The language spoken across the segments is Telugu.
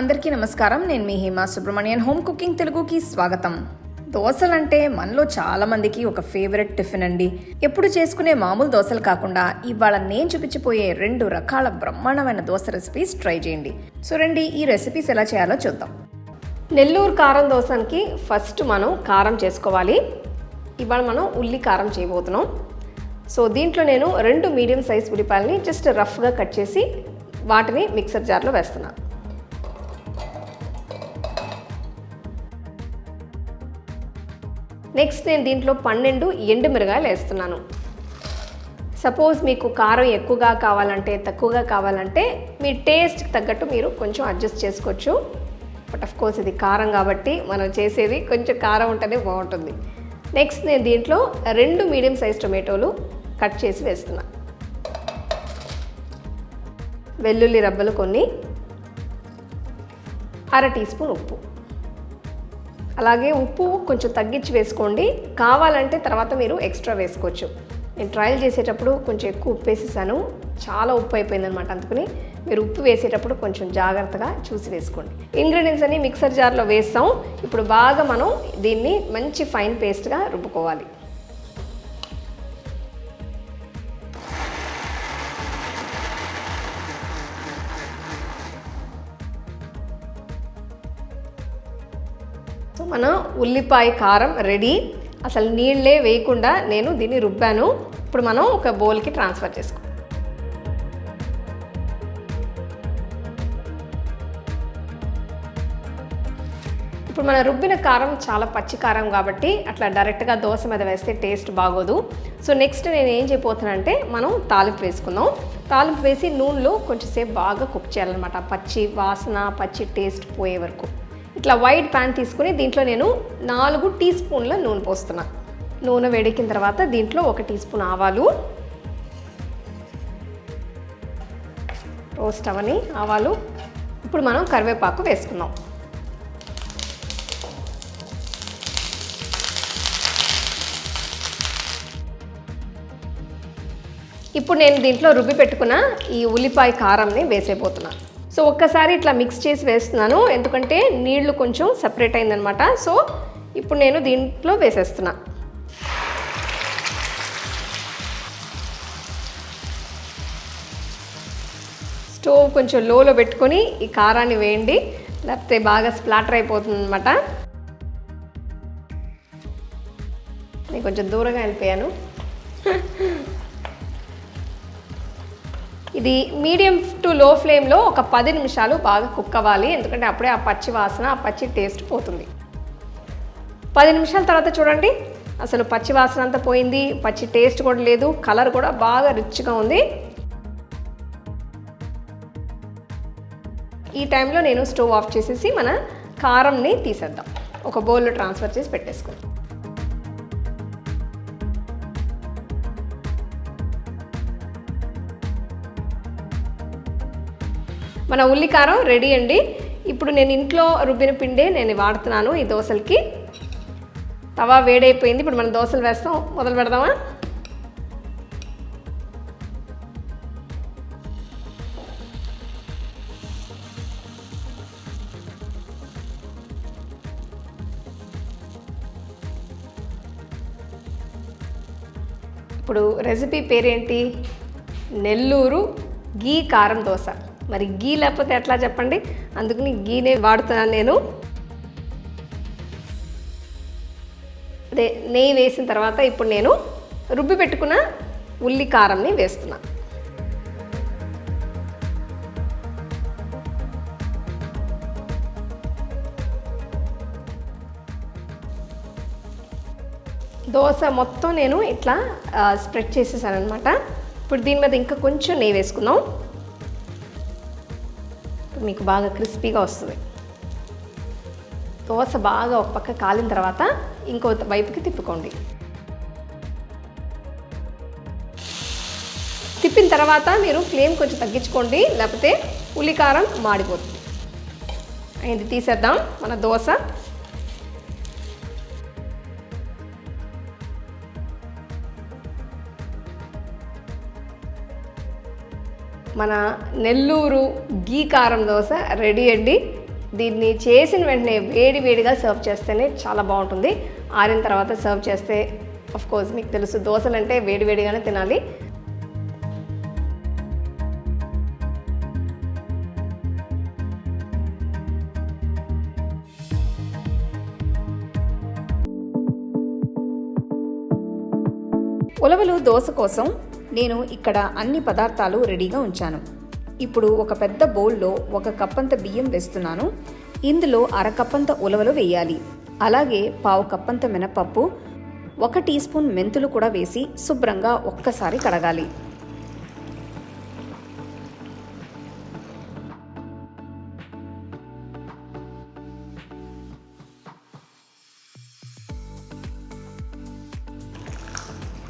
అందరికీ నమస్కారం. నేను మీ హేమా సుబ్రహ్మణ్యన్. హోమ్ కుకింగ్ తెలుగుకి స్వాగతం. దోశలంటే మనలో చాలా మందికి ఒక ఫేవరెట్ టిఫిన్ అండి. ఎప్పుడు చేసుకునే మామూలు దోశలు కాకుండా ఇవాళ నేను చూపించిపోయే రెండు రకాల బ్రహ్మాండమైన దోశ రెసిపీస్ ట్రై చేయండి. సో రండి ఈ రెసిపీస్ ఎలా చేయాలో చూద్దాం. నెల్లూరు కారం దోశకి ఫస్ట్ మనం కారం చేసుకోవాలి. ఇవాళ మనం ఉల్లి కారం చేయబోతున్నాం. సో దీంట్లో నేను రెండు మీడియం సైజ్ ఉల్లిపాయలని జస్ట్ రఫ్గా కట్ చేసి వాటిని మిక్సర్ జార్లో వేస్తున్నాను నెక్స్ట్ నేను దీంట్లో పన్నెండు ఎండు మిరగాయలు వేస్తున్నాను. సపోజ్ మీకు కారం ఎక్కువగా కావాలంటే తక్కువగా కావాలంటే మీ టేస్ట్కి తగ్గట్టు మీరు కొంచెం అడ్జస్ట్ చేసుకోవచ్చు. బట్ అఫ్ కోర్స్ ఇది కారం కాబట్టి మనం చేసేది కొంచెం కారం ఉంటేనే బాగుంటుంది. నెక్స్ట్ నేను దీంట్లో రెండు మీడియం సైజ్ టొమాటోలు కట్ చేసి వేస్తున్నా. వెల్లుల్లి రబ్బలు కొన్ని అర టీ స్పూన్ ఉప్పు. అలాగే ఉప్పు కొంచెం తగ్గించి వేసుకోండి. కావాలంటే తర్వాత మీరు ఎక్స్ట్రా వేసుకోవచ్చు. నేను ట్రయల్ చేసేటప్పుడు కొంచెం ఎక్కువ ఉప్పు వేసేసాను. చాలా ఉప్పు అయిపోయింది అనమాట అందుకని మీరు ఉప్పు వేసేటప్పుడు కొంచెం జాగ్రత్తగా చూసి వేసుకోండి. ఇంగ్రీడియంట్స్ అన్ని మిక్సర్ జార్లో వేస్తాం. ఇప్పుడు బాగా మనం దీన్ని మంచి ఫైన్ పేస్ట్గా రుబ్బుకోవాలి. మన ఉల్లిపాయ కారం రెడీ. అసలు నీళ్ళే వేయకుండా నేను దీన్ని రుబ్బాను. ఇప్పుడు మనం ఒక బౌల్కి ట్రాన్స్ఫర్ చేసుకో. ఇప్పుడు మన రుబ్బిన కారం చాలా పచ్చి కారం కాబట్టి అట్లా డైరెక్ట్గా దోశ మీద వేస్తే టేస్ట్ బాగోదు. సో నెక్స్ట్ నేను ఏం చేయబోతున్నానంటే మనం తాలింపు వేసుకుందాం. తాలింపు వేసి నూనెలో కొంచెంసేపు బాగా కుక్ చేయాలన్నమాట. పచ్చి వాసన పచ్చి టేస్ట్ పోయే వరకు. ఇట్లా వైట్ ప్యాన్ తీసుకుని దీంట్లో నేను నాలుగు టీ స్పూన్ల నూనె పోస్తున్నా. నూనె వేడెక్కిన తర్వాత దీంట్లో ఒక టీ స్పూన్ ఆవాలు. రోస్ట్ అవని ఆవాలు. ఇప్పుడు మనం కరివేపాకు వేసుకున్నాం ఇప్పుడు నేను దీంట్లో రుబ్బి పెట్టుకున్న ఈ ఉల్లిపాయ కారంని వేసేపోతున్నాను సో ఒక్కసారి ఇట్లా మిక్స్ చేసి వేస్తున్నాను. ఎందుకంటే నీళ్ళు కొంచెం సపరేట్ అయిందనమాట. సో ఇప్పుడు నేను దీంట్లో వేసేస్తున్నా. స్టవ్ కొంచెం లోలో పెట్టుకొని ఈ కారాన్ని వేయండి. లేకపోతే బాగా స్ప్లాటర్ అయిపోతుంది అనమాట నేను కొంచెం దూరంగా వెళ్ళిపోయాను. ఇది మీడియం టు లో ఫ్లేమ్లో ఒక పది నిమిషాలు బాగా కుక్ అవ్వాలి. ఎందుకంటే అప్పుడే ఆ పచ్చి వాసన ఆ పచ్చి టేస్ట్ పోతుంది. పది నిమిషాల తర్వాత చూడండి. అసలు పచ్చి వాసన అంతా పోయింది. పచ్చి టేస్ట్ కూడా లేదు. కలర్ కూడా బాగా రిచ్గా ఉంది. ఈ టైంలో నేను స్టవ్ ఆఫ్ చేసేసి మన కారంని తీసేద్దాం. ఒక బౌల్లో ట్రాన్స్ఫర్ చేసి పెట్టేసుకుందాం. మన ఉల్లికారం రెడీ అండి. ఇప్పుడు నేను ఇంట్లో రుబ్బిన పిండే నేను వాడుతున్నాను ఈ దోశలకి. తవా వేడైపోయింది. ఇప్పుడు మనం దోశలు వేస్తాం. మొదలు పెడదామా? ఇప్పుడు రెసిపీ పేరేంటి? నెల్లూరు గీ కారం దోశ. మరి గీ లేకపోతే ఎట్లా చెప్పండి? అందుకని గీనే వాడుతున్నాను నేను. అదే నెయ్యి వేసిన తర్వాత ఇప్పుడు నేను రుబ్బి పెట్టుకున్న ఉల్లి కారంని వేస్తున్నా. దోశ మొత్తం నేను ఇట్లా స్ప్రెడ్ చేసేసాను అనమాట ఇప్పుడు దీని మీద ఇంకా కొంచెం నెయ్యి వేసుకుందాం. మీకు బాగా క్రిస్పీగా వస్తుంది. దోశ బాగా ఒక పక్క కాలిన తర్వాత ఇంకో వైపుకి తిప్పుకోండి. తిప్పిన తర్వాత మీరు ఫ్లేమ్ కొంచెం తగ్గించుకోండి లేకపోతే ఉల్లికారం మాడిపోతుంది. ఇది తీసేద్దాం మన దోశ. మన నెల్లూరు గీ కారం దోశ రెడీ అండి. దీన్ని చేసిన వెంటనే వేడి వేడిగా సర్వ్ చేస్తేనే చాలా బాగుంటుంది. ఆరిన తర్వాత సర్వ్ చేస్తే ఆఫ్ కోర్స్ మీకు తెలుసు దోశలు అంటే వేడి వేడిగానే తినాలి. ఉలవలు దోశ కోసం నేను ఇక్కడ అన్ని పదార్థాలు రెడీగా ఉంచాను. ఇప్పుడు ఒక పెద్ద బౌల్లో ఒక కప్పంత బియ్యం వేస్తున్నాను. ఇందులో అరకప్పంత ఉలవలు వేయాలి. అలాగే పావు కప్పంత మినపప్పు ఒక టీ స్పూన్ మెంతులు కూడా వేసి శుభ్రంగా ఒక్కసారి కడగాలి.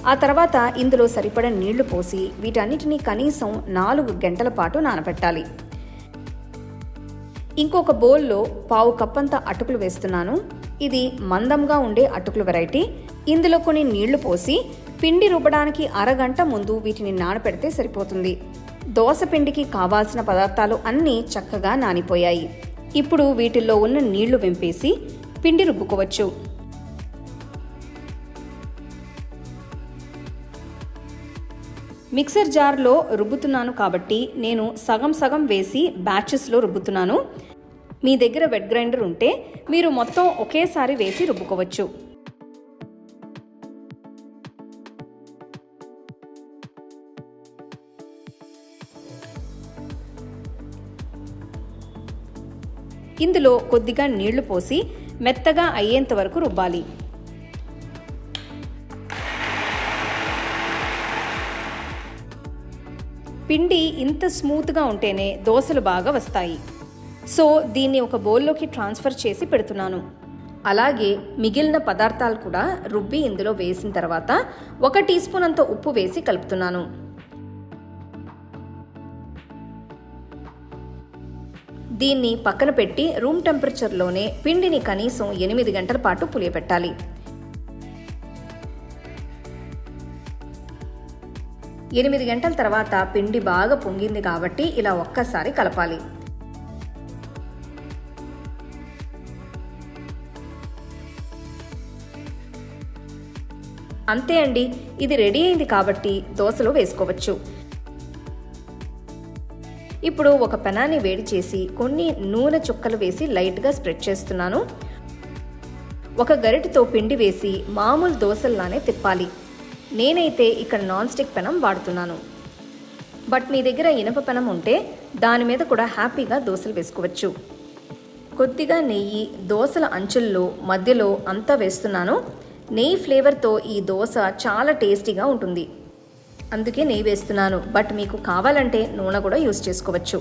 ఆ తర్వాత ఇందులో సరిపడ నీళ్ళు పోసి వీటన్నిటిని కనీసం నాలుగు గంటల పాటు నానబెట్టాలి. ఇంకొక బౌల్లో పావు కప్పంత అటుకులు వేస్తున్నాను. ఇది మందంగా ఉండే అటుకుల వెరైటీ. ఇందులో కొన్ని నీళ్ళు పోసి పిండి రుబ్బడానికి అరగంట ముందు వీటిని నానపెడితే సరిపోతుంది. దోస పిండికి కావాల్సిన పదార్థాలు అన్నీ చక్కగా నానిపోయాయి. ఇప్పుడు వీటిల్లో ఉన్న నీళ్ళు వెంపేసి పిండి రుబ్బుకోవచ్చు. మిక్సర్ జార్లో రుబ్బుతున్నాను కాబట్టి నేను సగం సగం వేసి బ్యాచెస్లో రుబ్బుతున్నాను. మీ దగ్గర వెట్ గ్రైండర్ ఉంటే మీరు మొత్తం ఒకేసారి వేసి రుబ్బుకోవచ్చు. ఇందులో కొద్దిగా నీళ్ళు పోసి మెత్తగా అయ్యేంత వరకు రుబ్బాలి. పిండి ఇంత స్మూత్గా ఉంటేనే దోశలు బాగా వస్తాయి. సో దీన్ని ఒక బౌల్లోకి ట్రాన్స్ఫర్ చేసి పెడుతున్నాను. అలాగే మిగిలిన పదార్థాలు కూడా రుబ్బి ఇందులో వేసిన తర్వాత ఒక టీ స్పూన్ అంత ఉప్పు వేసి కలుపుతున్నాను. దీన్ని పక్కన పెట్టి రూమ్ టెంపరేచర్లోనే పిండిని కనీసం ఎనిమిది గంటల పాటు పులియబెట్టాలి. ఎనిమిది గంటల తర్వాత పిండి బాగా పొంగింది కాబట్టి ఇలా ఒక్కసారి కలపాలి. అంతే అండి ఇది రెడీ అయింది కాబట్టి దోశలో వేసుకోవచ్చు. ఇప్పుడు ఒక పెనాన్ని వేడి చేసి కొన్ని నూనె చుక్కలు వేసి లైట్గా స్ప్రెడ్ చేస్తున్నాను. ఒక గరిటతో పిండి వేసి మామూలు దోశల్లానే తిప్పాలి. నేనైతే ఇక్కడ నాన్ స్టిక్ పెనం వాడుతున్నాను. బట్ మీ దగ్గర ఇనప పెనం ఉంటే దాని మీద కూడా హ్యాపీగా దోశలు వేసుకోవచ్చు. కొద్దిగా నెయ్యి దోశల అంచుల్లో మధ్యలో అంతా వేస్తున్నాను. నెయ్యి ఫ్లేవర్తో ఈ దోశ చాలా టేస్టీగా ఉంటుంది. అందుకే నెయ్యి వేస్తున్నాను. బట్ మీకు కావాలంటే నూనె కూడా యూస్ చేసుకోవచ్చు.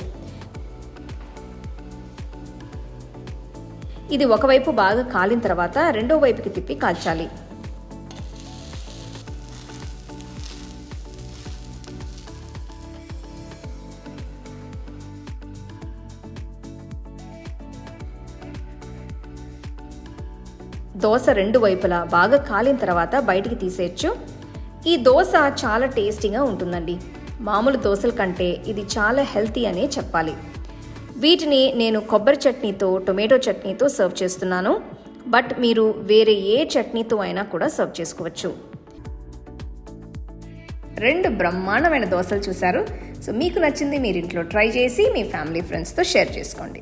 ఇది ఒకవైపు బాగా కాలిన తర్వాత రెండో వైపుకి తిప్పి కాల్చాలి. దోశ రెండు వైపులా బాగా కాలిన తర్వాత బయటికి తీసేయచ్చు. ఈ దోశ చాలా టేస్టీగా ఉంటుందండి. మామూలు దోశల కంటే ఇది చాలా హెల్తీ అనే చెప్పాలి. వీటిని నేను కొబ్బరి చట్నీతో టొమాటో చట్నీతో సర్వ్ చేస్తున్నాను. బట్ మీరు వేరే ఏ చట్నీతో అయినా కూడా సర్వ్ చేసుకోవచ్చు. రెండు బ్రహ్మాండమైన దోశలు చూశారు. సో మీకు నచ్చింది మీరు ఇంట్లో ట్రై చేసి మీ ఫ్యామిలీ ఫ్రెండ్స్తో షేర్ చేసుకోండి.